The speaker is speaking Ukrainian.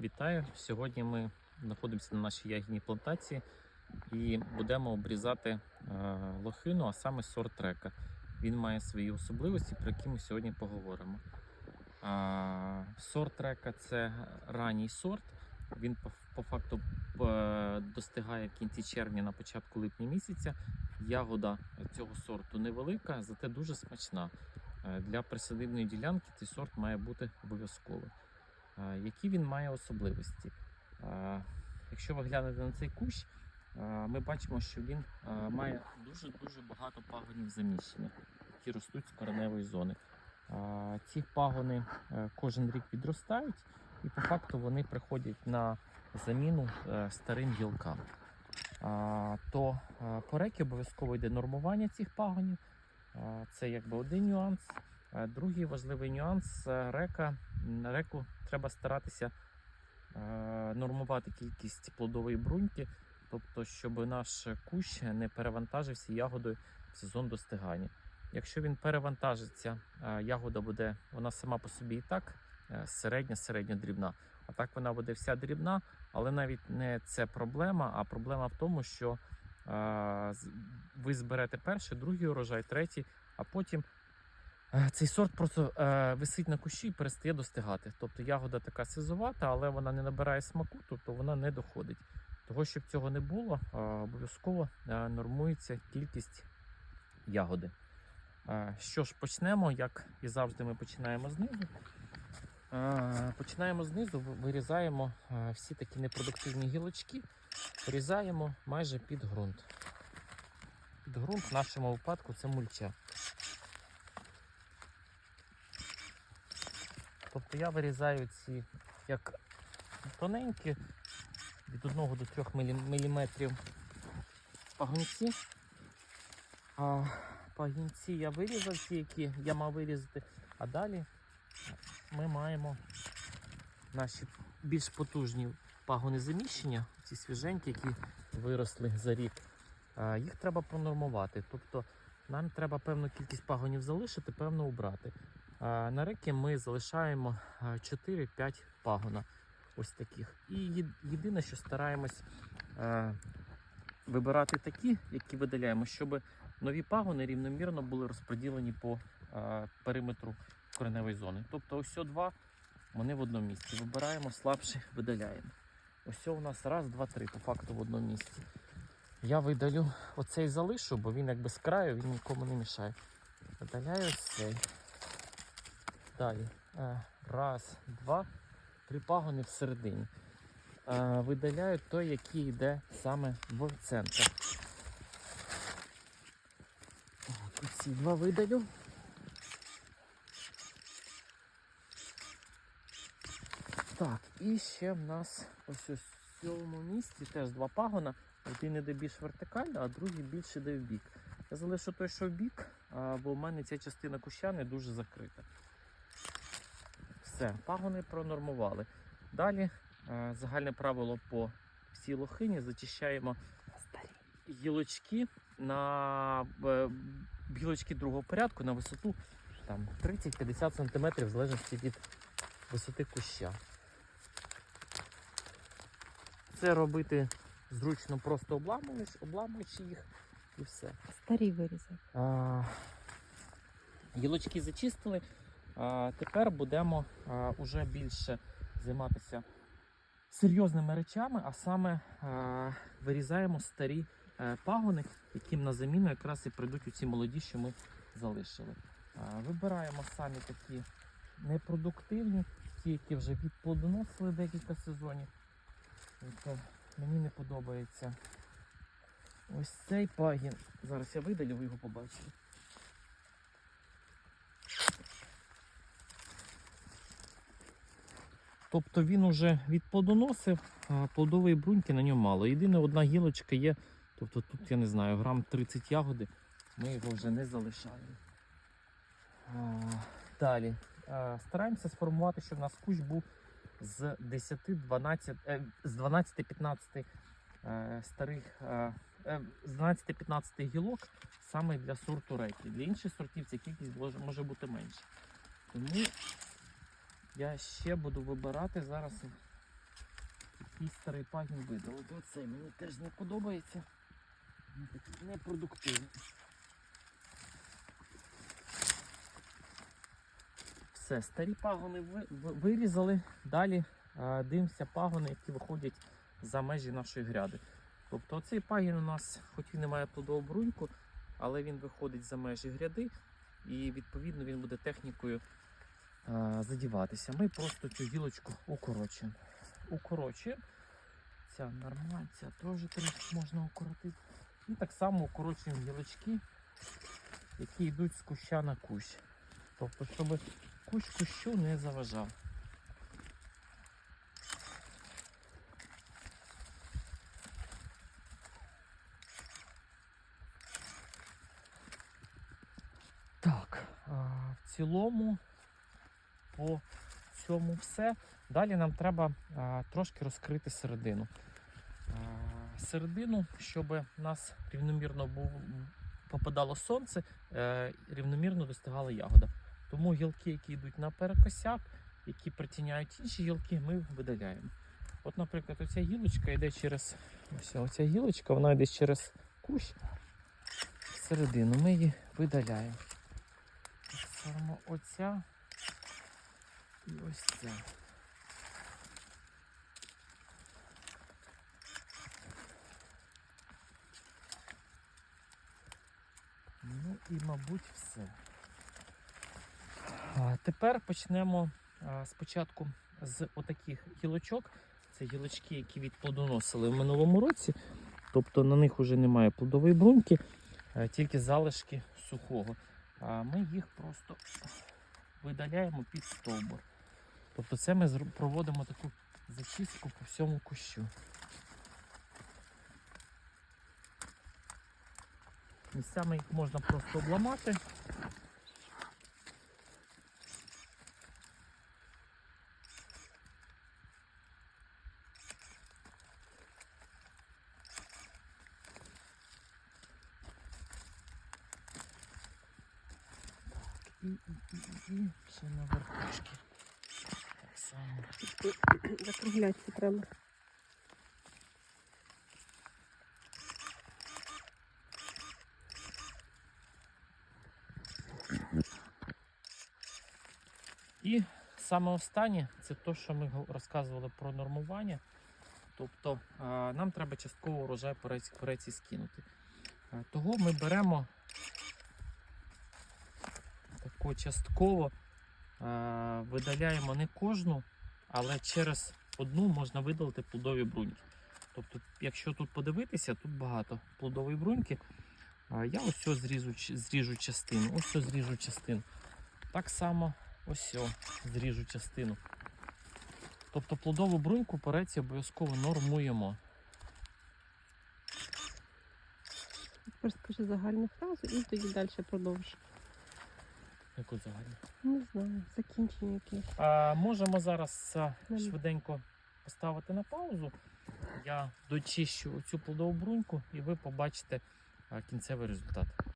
Вітаю! Сьогодні ми знаходимося на нашій ягідній плантації і будемо обрізати е, лохину, а саме сорт трека. Він має свої особливості, про які ми сьогодні поговоримо. А, сорт трека це ранній сорт. Він по, факту е, достигає в кінці червня на початку липня місяця. Ягода цього сорту невелика, зате дуже смачна. Е, Для присадибної ділянки цей сорт має бути обов'язковим. Які він має особливості? Якщо ви глянете на цей кущ, ми бачимо, що він має дуже-дуже багато пагонів заміщення, які ростуть з кореневої зони. Ці пагони е, кожен рік відростають, і по факту вони приходять на заміну е, старим гілкам. То е, по рекі обов'язково йде нормування цих пагонів. Це якби один нюанс. Е, Другий важливий нюанс е, река. На реку треба старатися е, нормувати кількість плодової бруньки, тобто, щоб наш кущ не перевантажився ягодою в сезон достигання. Якщо він перевантажиться, ягода буде вона сама по собі і так середня, середньо дрібна. А так вона буде вся дрібна, але навіть не це проблема, а проблема в тому, що ви зберете перший, другий урожай, третій, а потім цей сорт просто е, висить на кущі і перестає достигати. Тобто ягода така сизувата, але вона не набирає смаку, тобто вона не доходить. Того, щоб цього не було, е, обов'язково е, нормується кількість ягоди. Е, Що ж, почнемо, як і завжди, ми починаємо знизу. Е, Починаємо знизу, вирізаємо е, всі такі непродуктивні гілочки, вирізаємо майже під ґрунт. Під ґрунт в нашому випадку це мульча. Тобто я вирізаю ці як тоненькі від 1 до 3 мм пагонці. А пагінці я вирізав ті, які я мав вирізати, а далі ми маємо наші більш потужні пагони заміщення, ці свіженькі, які виросли за рік. Їх треба пронормувати. Тобто нам треба певну кількість пагонів залишити, певно убрати. На реки ми залишаємо 4-5 пагона. Ось таких. І єдине, що стараємось вибирати такі, які видаляємо, щоб нові пагони рівномірно були розподілені по периметру кореневої зони. Тобто ось два вони в одному місці. Вибираємо слабші, видаляємо. Ось у нас раз, два, три, по факту в одному місці. Я видалю оцей залишу, бо він якби з краю, він нікому не мішає. Видаляю цей. Далі. Е, Раз, два, три пагони всередині. Е, Видаляю той, який йде саме в центр. Ці два видалю. Так, і ще в нас ось ось в цьому місці теж два пагона. Один іде більш вертикально, а другий більш іде в бік. Я залишу той, що в бік, бо в мене ця частина куща не дуже закрита. Все, пагони пронормували. Далі е, загальне правило по всій лохині зачищаємо гілочки на е, гілочки другого порядку на висоту там 30-50 см в залежності від висоти куща. Це робити зручно, просто обламуєш, обламуєш їх і все. Старі вирізав. Гілочки зачистили. Тепер будемо а, уже більше займатися серйозними речами, а саме вирізаємо старі е, пагони, яким на заміну якраз і прийдуть ці молоді, що ми залишили. Вибираємо самі такі непродуктивні, ті, які вже відплодоносили декілька сезонів. Тобто мені не подобається ось цей пагін. Зараз я видалю, ви його побачите. Тобто він уже відплодоносив, а плодової бруньки на ньому мало. Єдине одна гілочка є, тобто тут, я не знаю, грам 30 ягоди, ми його вже не залишаємо. Далі. Стараємося сформувати, щоб у нас кущ був з 10-12, е, 12-15 е, старих, е, з 12-15 гілок саме для сорту реки. Для інших сортів ця кількість може бути менша. Тому я ще буду вибирати зараз якийсь старий пагін видалити. Оцей мені теж не подобається. Такий непродуктивний. Все, старі пагони ви- ви- вирізали. Далі дивимося пагони, які виходять за межі нашої гряди. Тобто цей пагін у нас, хоч він не має плодову бруньку, але він виходить за межі гряди і відповідно він буде технікою задіватися. Ми просто цю гілочку укорочуємо. Укорочуємо. Ця нормальна, ця теж можна укоротити. І так само укорочуємо гілочки, які йдуть з куща на кущ. Тобто, щоб кущ кущу не заважав. Так, в цілому по цьому все. Далі нам треба а, трошки розкрити середину. А, середину, щоб у нас рівномірно був, попадало сонце, е, рівномірно достигала ягода. Тому гілки, які йдуть на перекосяк, які притіняють інші гілки, ми видаляємо. От, наприклад, оця гілочка йде через ось оця гілочка, вона йде через кущ середину. Ми її видаляємо. Так само оця ось ця. Ну і, мабуть, все. А, тепер почнемо а, спочатку з отаких гілочок. Це гілочки, які відплодоносили в минулому році. Тобто на них вже немає плодової бруньки, а тільки залишки сухого. А ми їх просто видаляємо під стовбур. Тобто це ми проводимо таку зачистку по всьому кущу. Місцями їх можна просто обламати. Так, і, і, і, і, ще на верхушки. Закруглятися треба. І саме останнє це те, що ми розказували про нормування. Тобто нам треба частково урожай переці скинути. Того ми беремо таку частково видаляємо не кожну, але через одну можна видалити плодові бруньки. Тобто, якщо тут подивитися, тут багато плодової бруньки. А, Я ось ось зріжу, зріжу частину, ось ось зріжу частину. Так само ось о, зріжу частину. Тобто плодову бруньку переці обов'язково нормуємо. Тепер скажи загальну фразу і тоді далі продовж. Яку загальну? Не знаю, закінчення якесь. А, можемо зараз а, швиденько поставити на паузу. Я дочищу цю плодову бруньку і ви побачите а, кінцевий результат.